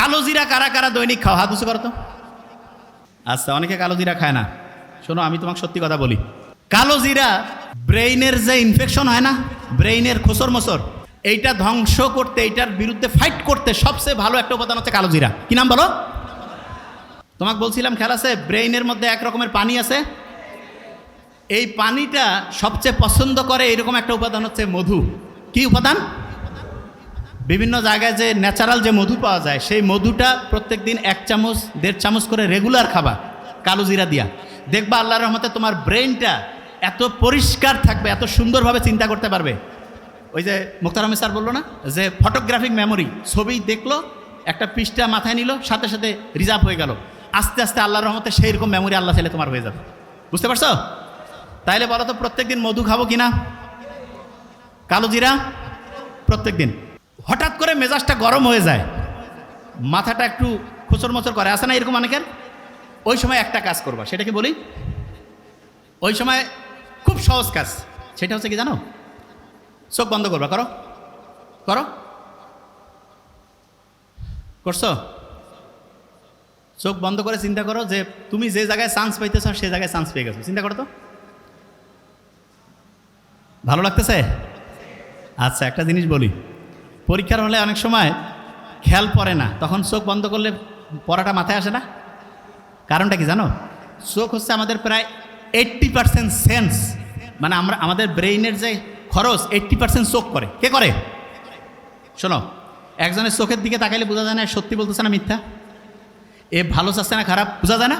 কালো জিরা কারা কারা দৈনিক খাও? হাত উঁচু করো তো। আচ্ছা অনেকে কালো জিরা খায় না। শোনো, আমি তোমাকে সত্যি কথা বলি। কালো জিরা ব্রেইনের যে ইনফেকশন হয় না, ব্রেইনের খোসর মোসর এইটা ধ্বংস করতে, এইটার বিরুদ্ধে ফাইট করতে সবচেয়ে ভালো একটা উপাদান হচ্ছে কালো জিরা। কি নাম বলো? তোমাকে বলছিলাম, খেয়াল আছে? ব্রেইনের মধ্যে এক রকমের পানি আছে। এই পানিটা সবচেয়ে পছন্দ করে এরকম একটা উপাদান হচ্ছে মধু। কি উপাদান? বিভিন্ন জায়গায় যে ন্যাচারাল যে মধু পাওয়া যায়, সেই মধুটা প্রত্যেক দিন এক চামচ, দেড় চামচ করে রেগুলার খাবা, কালো জিরা দিয়া। দেখবা আল্লাহর রহমতে তোমার ব্রেনটা এত পরিষ্কার থাকবে, এত সুন্দরভাবে চিন্তা করতে পারবে। ওই যে মুক্তার আহমেদ স্যার বলল না, যে ফটোগ্রাফিক মেমোরি ছবি দেখল, একটা পৃষ্ঠা মাথায় নিল, সাথে সাথে রিজার্ভ হয়ে গেল। আস্তে আস্তে আল্লাহর রহমতে সেই রকম মেমোরি আল্লাহ চাইলে তোমার হয়ে যাবে। বুঝতে পারছ? তাইলে বলো তো প্রত্যেক দিন মধু খাব কিনা? কালো জিরা? প্রত্যেক দিন হঠাৎ করে মেজাজটা গরম হয়ে যায়। মাথাটা একটু খুচর মোচর করে। আসে না এরকম অনেকের? ওই সময় একটা কাজ করবা। সেটা কি বলি? ওই সময় খুব সহজ কাজ। সেটা হচ্ছে কি জানো? চোখ বন্ধ করবা। করো। করো। করছ? চোখ বন্ধ করে চিন্তা করো যে তুমি যে জায়গায় চান্স পাইতেছ সে জায়গায় চান্স পেয়ে গেছো। চিন্তা করো তো। ভালো লাগতেছে? আচ্ছা একটা জিনিস বলি। পরীক্ষার হলে অনেক সময় খেয়াল পড়ে না। তখন চোখ বন্ধ করলে পড়াটা মাথায় আসে না? কারণটা কি জানো? চোখ হচ্ছে আমাদের প্রায় এইট্টি পার্সেন্ট সেন্স মানে আমরা, আমাদের ব্রেইনের যে খরচ এইট্টি পার্সেন্ট চোখ করে। কে করে? শোনো, একজনের চোখের দিকে তাকাইলে বোঝা যায় না সত্যি বলতেছে না মিথ্যা? এ ভালো চাচ্ছে না খারাপ? বোঝা যায় না?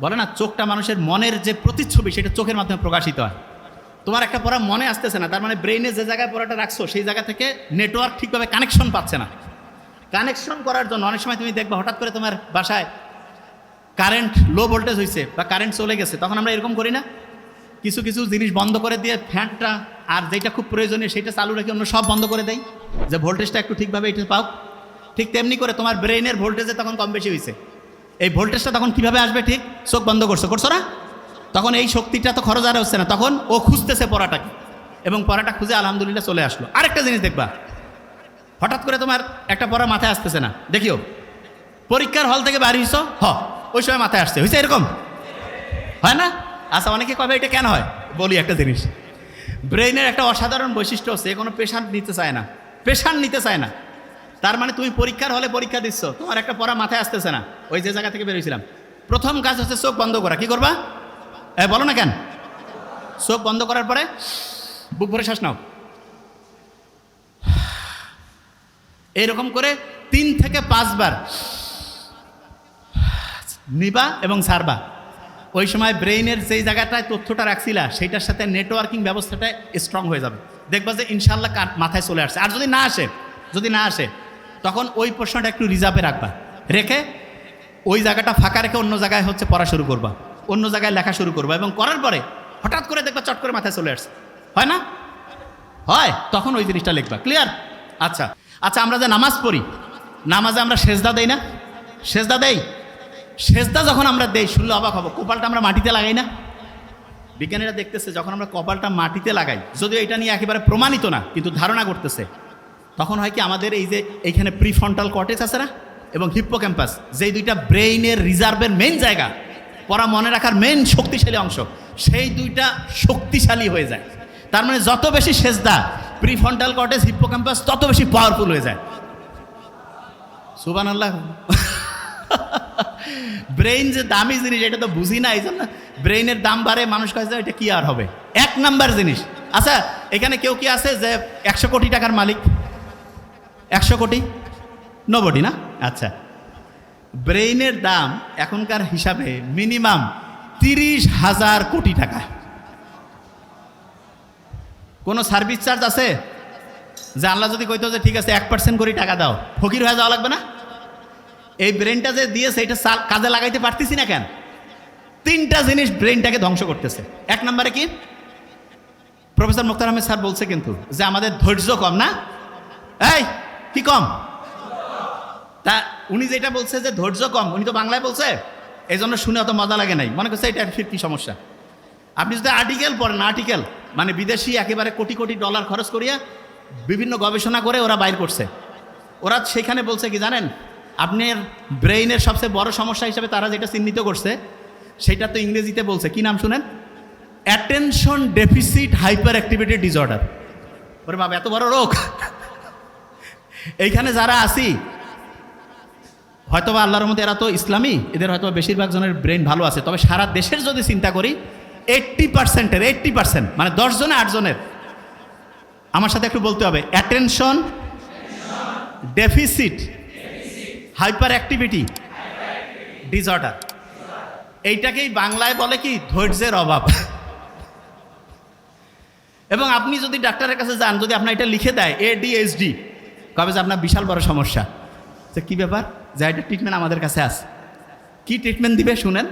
বলে না, চোখটা মানুষের মনের যে প্রতিচ্ছবি, সেটা চোখের মাধ্যমে প্রকাশিত হয়। তোমার একটা পড়া মনে আসতেছে না, তার মানে ব্রেইনে যে জায়গায় পড়াটা রাখছো, সেই জায়গা থেকে নেটওয়ার্ক ঠিকভাবে কানেকশন পাচ্ছে না। কানেকশন করার জন্য অনেক সময় তুমি দেখবে, হঠাৎ করে তোমার বাসায় কারেন্ট লো ভোল্টেজ হয়েছে বা কারেন্ট চলে গেছে, তখন আমরা এরকম করি না। কিছু কিছু জিনিস বন্ধ করে দিয়ে ফ্যানটা আর যেটা খুব প্রয়োজনীয় সেটা চালু রেখে অন্য সব বন্ধ করে দেয় যে ভোল্টেজটা একটু ঠিকভাবে এটা পাও। ঠিক তেমনি করে তোমার ব্রেইনের ভোল্টেজে তখন কম বেশি হয়েছে এই ভোল্টেজটা তখন কীভাবে আসবে ঠিক? চোখ বন্ধ করছ করছ না? তখন এই শক্তিটা তো খরচ আর হচ্ছে না। তখন ও খুঁজতেছে পড়াটাকে। এবং পড়াটা খুঁজে আলহামদুলিল্লাহ চলে আসলো। আরেকটা জিনিস দেখবা। হঠাৎ করে তোমার একটা পড়া মাথায় আসতেছে না। দেখিও। পরীক্ষার হল থেকে বাড়ি হইছো? হ। ওই সময় মাথায় আসছে। হয়েছে এরকম? হয় না? আচ্ছা অনেকে কবে এটা কেন হয়? বলি একটা জিনিস। ব্রেইনের একটা অসাধারণ বৈশিষ্ট্য হচ্ছে কোনো পেশার নিতে চায় না। পেশার নিতে চায় না। তার মানে তুমি পরীক্ষার হলে পরীক্ষা দিচ্ছ। তোমার একটা পড়া মাথায় আসতেছে না। ওই যে জায়গা থেকে বেরিয়েছিলাম প্রথম কাজ হচ্ছে চোখ বন্ধ করা। কি করবা? এ, বলো না কেন? চোখ বন্ধ করার পরে বুক ভরে শ্বাস নাও। এইরকম করে তিন থেকে পাঁচবার নিবা এবং ছাড়বা ওই সময় ব্রেইনের যেই জায়গাটায় তথ্যটা রাখছিলা, সেইটার সাথে নেটওয়ার্কিং ব্যবস্থাটা স্ট্রং হয়ে যাবে। দেখবা যে ইনশাল্লাহ মাথায় চলে আসছে। আর যদি না আসে, যদি না আসে, তখন ওই প্রশ্নটা একটু রিজার্ভে রাখবা। রেখে ওই জায়গাটা ফাঁকা রেখে অন্য জায়গায় হচ্ছে পড়া শুরু করবা। অন্য জায়গায় লেখা শুরু করবা এবং করার পরে হঠাৎ করে দেখবা চট করে মাথায় চলে আসছে। হয় না? হয়, তখন ওই জিনিসটা লিখবা। ক্লিয়ার আচ্ছা। আচ্ছা আমরা যে নামাজ পড়ি, নামাজে আমরা সেজদা দেই না? সেজদা দেই? সেজদা যখন আমরা দেই, শুনলে অবাক হব। কপালটা আমরা মাটিতে লাগাই না? বিজ্ঞানীরা দেখতেছে, যখন আমরা কপালটা মাটিতে লাগাই, যদিও এটা নিয়ে একেবারে প্রমাণিত না, কিন্তু ধারণা করতেছে, তখন হয় কি আমাদের এই যে এইখানে প্রিফ্রন্টাল কটেজ আছে না? এবং হিপ্পো ক্যাম্পাস যেই দুইটা ব্রেইনের রিজার্ভের মেন জায়গা পড়া মনে রাখার মেন শক্তিশালী অংশ। সেই দুইটা শক্তিশালী হয়ে যায়। তার মানে যত বেশি সেজদা কর্টেজ হিপ্পো ক্যাম্পাস তত বেশি পাওয়ারফুল হয়ে যায়। সুবান আল্লাহ ব্রেইন যে দামি জিনিস, এটা তো বুঝি না এই জন্য ব্রেইনের দাম বাড়ে, মানুষ কাছে এটা কি আর হবে? এক নাম্বার জিনিস। আচ্ছা এখানে কেউ কি আছে যে একশো কোটি টাকার মালিক? একশো কোটি? নবডি না? আচ্ছা। ব্রেইনের দাম এখনকার হিসাবে মিনিমাম তিরিশ হাজার কোটি টাকা। কোনো সার্ভিস চার্জ আছে? যে আল্লাহ যদি কইতো যে ঠিক আছে, এক পার্সেন্ট করে টাকা দাও, ফকির হয়ে যাওয়া লাগবে না? এই ব্রেনটা যে দিয়েছে, এটা কাজে লাগাইতে পারতেছি না কেন? তিনটা জিনিস ব্রেনটাকে ধ্বংস করতেছে। এক নম্বরে কি? প্রফেসর মুক্তার আহমেদ স্যার বলছে কিন্তু যে আমাদের ধৈর্য কম না? এই, কি কম? তা উনি যেটা বলছে যে ধৈর্য কম, উনি তো বাংলায় বলছে এই জন্য শুনে অত মজা লাগে নাই। মনে করছে এটা ফির সমস্যা? আপনি যদি আর্টিকেল পড়েন আর্টিকেল মানে বিদেশি একেবারে কোটি কোটি ডলার খরচ করিয়া বিভিন্ন গবেষণা করে ওরা বাইর করছে। ওরা সেখানে বলছে কি জানেন, আপনার ব্রেইনের সবচেয়ে বড় সমস্যা হিসেবে তারা যেটা চিহ্নিত করছে, সেটা তো ইংরেজিতে বলছে। কি নাম শুনেন? Attention deficit hyperactivity disorder ওরে বাবা, এত বড় রোগ। এইখানে যারা আসি হয়তোবা আল্লাহর মধ্যে এরা তো ইসলামী, এদের হয়তো বেশিরভাগ জনের ব্রেন ভালো আছে। তবে সারা দেশের যদি চিন্তা করি এইট্টি পার্সেন্টের এইট্টি পার্সেন্ট মানে দশ জনে আট জনের আমার সাথে একটু বলতে হবে attention deficit hyperactivity disorder এইটাকেই বাংলায় বলে কি, ধৈর্যের অভাব। এবং আপনি যদি ডাক্তারের কাছে যান, যদি আপনার এটা লিখে দেয় এডিএইচডি কবে যে আপনার বিশাল বড় সমস্যা। যে কী ব্যাপার? যে এটা ট্রিটমেন্ট আমাদের কাছে আছে। কি ট্রিটমেন্ট দিবে শুনেন?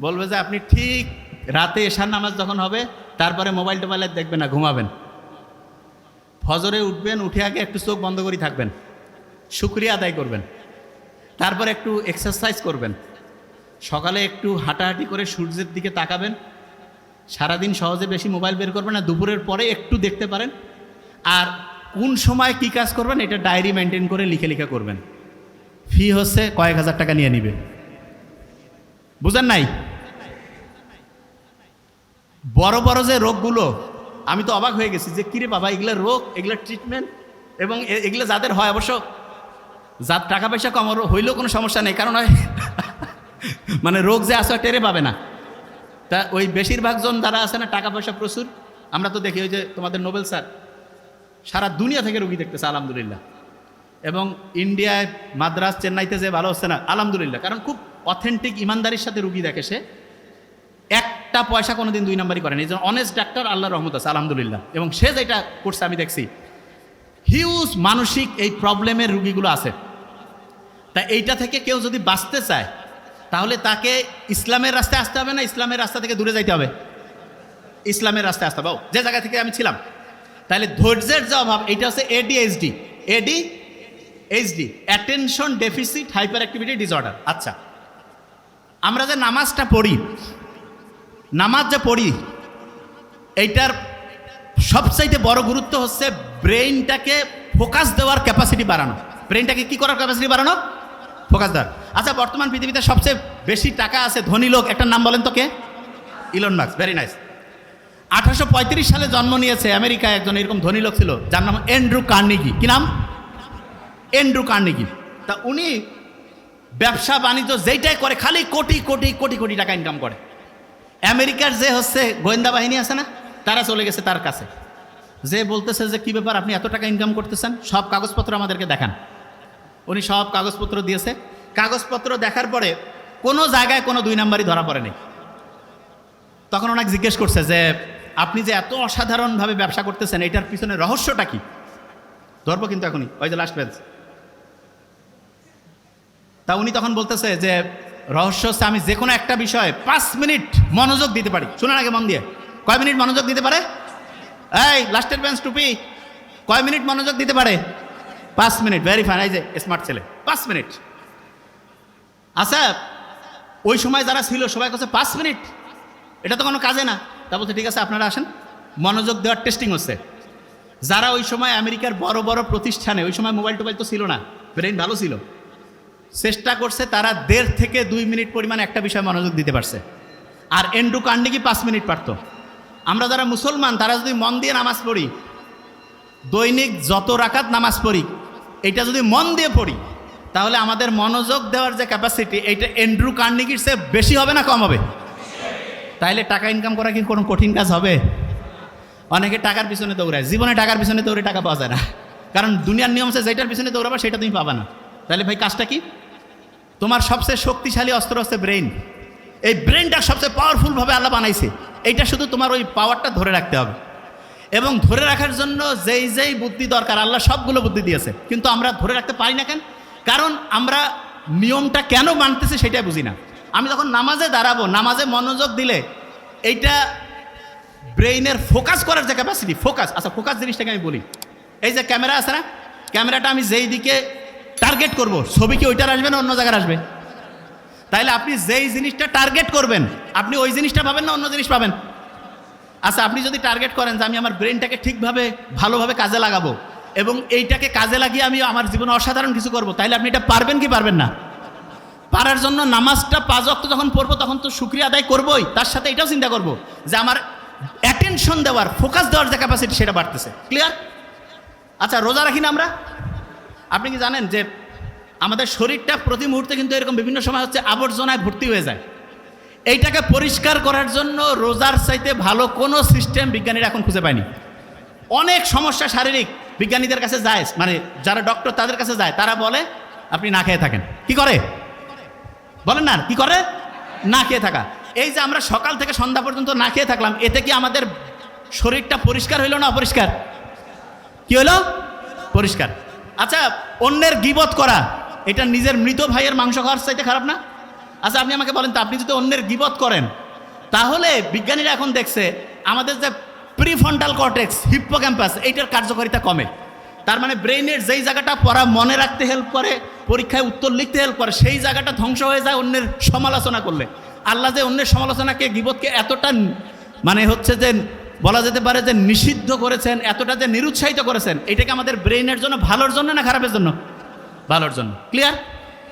বলবে যে আপনি ঠিক রাতে এশার নামাজ যখন হবে, তারপরে মোবাইল টোবাইলে দেখবেন না, ঘুমাবেন। ফজরে উঠবেন, উঠে আগে একটু চোখ বন্ধ করে থাকবেন। শুক্রিয়া আদায় করবেন। তারপর একটু এক্সারসাইজ করবেন। সকালে একটু হাঁটাহাঁটি করে সূর্যের দিকে তাকাবেন। সারাদিন সহজে বেশি মোবাইল বের করবেন না, দুপুরের পরে একটু দেখতে পারেন। আর কোন সময় কি কাজ করবেন, এটা ডায়েরি মেনটেন করে লিখে লিখে করবেন। ফি হচ্ছে কয়েক হাজার টাকা নিয়ে নিবে। বুঝেন নাই? বড় বড় যে রোগগুলো, আমি তো অবাক হয়ে গেছি যে কিরে বাবা, এগুলো রোগ, এগুলো ট্রিটমেন্ট এবং এগুলো যাদের হয় অবশ্য, যার টাকা পয়সা কম হইলেও কোনো সমস্যা নেই, কারণ হয় মানে রোগ যে আসে টেরে পাবে না। তা ওই বেশিরভাগ জন যারা আছে না, টাকা পয়সা প্রচুর। আমরা তো দেখি ওই যে তোমাদের নোবেল স্যার, সারা দুনিয়া থেকে রুগী দেখতেছে, আলহামদুলিল্লাহ। এবং ইন্ডিয়ায় মাদ্রাস চেন্নাইতে যে ভালো হচ্ছে না, আলহামদুলিল্লাহ। কারণ খুব অথেন্টিক ইমানদারির সাথে রুগী দেখে সে একটা পয়সা কোনোদিন দুই নাম্বারই করেনি। এই অনেস্ট ডাক্তার আল্লাহ রহমত আছে, আলহামদুলিল্লাহ। এবং সে যেটা করছে, আমি দেখছি হিউজ মানসিক এই প্রবলেমের রুগীগুলো আছে। তা এইটা থেকে কেউ যদি বাঁচতে চায়, তাহলে তাকে ইসলামের রাস্তায় আসতে হবে না, ইসলামের রাস্তা থেকে দূরে যাইতে হবে? ইসলামের রাস্তায় আসতে হবে। যে জায়গা থেকে আমি ছিলাম। তাহলে ধৈর্যের যে অভাব এটা হচ্ছে ADHD AD HD attention deficit hyperactivity disorder আচ্ছা। আমরা যে নামাজটা পড়ি, নামাজ যে পড়ি, এইটার সবচাইতে বড় গুরুত্ব হচ্ছে ব্রেইনটাকে ফোকাস দেওয়ার ক্যাপাসিটি বাড়ানো। ব্রেইনটাকে কি করার ক্যাপাসিটি বাড়ানো? ফোকাস দেওয়ার। আচ্ছা বর্তমান পৃথিবীতে সবচেয়ে বেশি টাকা আছে ধনী লোক একটা নাম বলেন তো কে? ইলন মার্কস ভেরি নাইস আঠারোশো পঁয়ত্রিশ সালে জন্ম নিয়েছে আমেরিকায় একজন এরকম ধনী লোক ছিল, যার নাম এন্ড্রু কার্নিগি কি নাম? Andrew Carnegie. তা উনি ব্যবসা বাণিজ্য যেইটাই করে, খালি কোটি কোটি কোটি কোটি টাকা ইনকাম করে। আমেরিকার যে হচ্ছে গোয়েন্দা বাহিনী আছে না, তারা চলে গেছে তার কাছে। যে বলতেছে যে, কি ব্যাপার, আপনি এত টাকা ইনকাম করতেছেন? সব কাগজপত্র আমাদেরকে দেখান। উনি সব কাগজপত্র দিয়েছে। কাগজপত্র দেখার পরে কোনো জায়গায় কোনো দুই নাম্বারই ধরা পড়েনি। তখন ওনাকে জিজ্ঞেস করছে যে, আপনি যে এত অসাধারণভাবে ব্যবসা করতেছেন, এটার পিছনে রহস্যটা কি? ধরবো কিন্তু এখনই। ওই যে লাস্ট পেজ তা উনি তখন বলতেছে যে, রহস্য হচ্ছে আমি যে কোনো একটা বিষয়ে পাঁচ মিনিট মনোযোগ দিতে পারি। শুনুন আগে মন দিয়ে। কয় মিনিট মনোযোগ দিতে পারে? এই, লাস্টের বেঞ্চ টুপি। কয় মিনিট মনোযোগ দিতে পারে? পাঁচ মিনিট। ভেরি ফাইন এই যে স্মার্ট ছেলে। পাঁচ মিনিট। আচ্ছা ওই সময় যারা ছিল, সবাই কাছে পাঁচ মিনিট? এটা তো কোনো কাজে না। তা বলছে, ঠিক আছে, আপনারা আসেন। মনোযোগ দেওয়ার টেস্টিং হচ্ছে। যারা ওই সময় আমেরিকার বড় বড় প্রতিষ্ঠানে, ওই সময় মোবাইল টোবাইল তো ছিল না। ব্রেন ভালো ছিল। চেষ্টা করছে তারা দেড় থেকে দুই মিনিট পরিমাণ একটা বিষয়ে মনোযোগ দিতে পারছে। আর এন্ডু কান্ডিকি পাঁচ মিনিট পারতো। আমরা যারা মুসলমান, তারা যদি মন দিয়ে নামাজ পড়ি, দৈনিক যত রাকাত নামাজ পড়ি, এটা যদি মন দিয়ে পড়ি, তাহলে আমাদের মনোযোগ দেওয়ার যে ক্যাপাসিটি এইটা এন্ড্রু কার্নিকির চেয়ে বেশি হবে না কম হবে? তাইলে টাকা ইনকাম করা কি কোনো কঠিন কাজ হবে? অনেকে টাকার পিছনে দৌড়ায়। জীবনে টাকার পিছনে দৌড়ে টাকা পাওয়া যায় না। কারণ দুনিয়ার নিয়ম আছে যেটার পিছনে দৌড়াবা, সেটা তুমি পাবা না। তাহলে ভাই, কাজটা কি? তোমার সবচেয়ে শক্তিশালী অস্ত্র হচ্ছে ব্রেইন এই ব্রেনটা সবচেয়ে পাওয়ারফুলভাবে আল্লাহ বানাইছে। এইটা শুধু তোমার ওই পাওয়ারটা ধরে রাখতে হবে। এবং ধরে রাখার জন্য যেই যেই বুদ্ধি দরকার, আল্লাহ সবগুলো বুদ্ধি দিয়েছে। কিন্তু আমরা ধরে রাখতে পারি না কেন? কারণ আমরা নিয়মটা কেন মানতেছি সেটাই বুঝি না। আমি যখন নামাজে দাঁড়াবো, নামাজে মনোযোগ দিলে এইটা ব্রেইনের ফোকাস করার যে ক্যাপাসিটি ফোকাস আচ্ছা ফোকাস জিনিসটাকে আমি বলি। এই যে ক্যামেরা আছে না? ক্যামেরাটা আমি যেই দিকে টার্গেট করব। ছবি কি ওইটার আসবে না অন্য জায়গায় আসবে? তাইলে আপনি যেই জিনিসটা টার্গেট করবেন, আপনি ওই জিনিসটা পাবেন না অন্য জিনিস পাবেন? আচ্ছা আপনি যদি টার্গেট করেন যে আমি আমার ব্রেনটাকে ঠিকভাবে, ভালোভাবে কাজে লাগাবো এবং এইটাকে কাজে লাগিয়ে আমি আমার জীবনে অসাধারণ কিছু করব, তাইলে আপনি এটা পারবেন কি পারবেন না? পারার জন্য নামাজটা পাঁচ অক্ট যখন পড়ব, তখন তো শুক্রিয়া আদায় করবোই। তার সাথে এটাও চিন্তা করব যে আমার অ্যাটেনশন দেওয়ার ফোকাস দেওয়ার যে ক্যাপাসিটি সেটা বাড়তেছে। ক্লিয়ার আচ্ছা রোজা রাখি না আমরা? আপনি কি জানেন যে আমাদের শরীরটা প্রতি মুহূর্তে কিন্তু এরকম বিভিন্ন সময় হচ্ছে আবর্জনায় ভর্তি হয়ে যায়। এইটাকে পরিষ্কার করার জন্য রোজার চাইতে ভালো কোনো সিস্টেম বিজ্ঞানীরা এখন খুঁজে পায়নি। অনেক সমস্যা শারীরিক বিজ্ঞানীদের কাছে যায় মানে যারা ডক্টর তাদের কাছে যায়, তারা বলে, আপনি না খেয়ে থাকেন। কি করে? বলেন না, কি করে? না খেয়ে থাকা। এই যে আমরা সকাল থেকে সন্ধ্যা পর্যন্ত না খেয়ে থাকলাম, এতে কি আমাদের শরীরটা পরিষ্কার হইল না অপরিষ্কার? কি হলো পরিষ্কার। আচ্ছা অন্যের গিবত করা, এটা নিজের মৃত ভাইয়ের মাংস খাওয়ার চাইতে খারাপ না? আচ্ছা আপনি আমাকে বলেন তো, আপনি যদি অন্যের গিবত করেন, তাহলে বিজ্ঞানীরা এখন দেখছে, আমাদের যে প্রিফন্টাল কর্টেক্স, হিপ্পোক্যাম্পাস, এইটার কার্যকারিতা কমে। তার মানে ব্রেইনের যেই জায়গাটা পড়া মনে রাখতে হেল্প করে, পরীক্ষায় উত্তর লিখতে হেল্প করে, সেই জায়গাটা ধ্বংস হয়ে যায় অন্যের সমালোচনা করলে। আল্লাহ যে অন্যের সমালোচনাকে, গিবতকে এতটা মানে হচ্ছে যে বলা যেতে পারে যে নিষিদ্ধ করেছেন, এতটা যে নিরুৎসাহিত করেছেন, এটাকে আমাদের ব্রেইনের জন্য ভালোর জন্য না খারাপের জন্য? ভালোর জন্য। ক্লিয়ার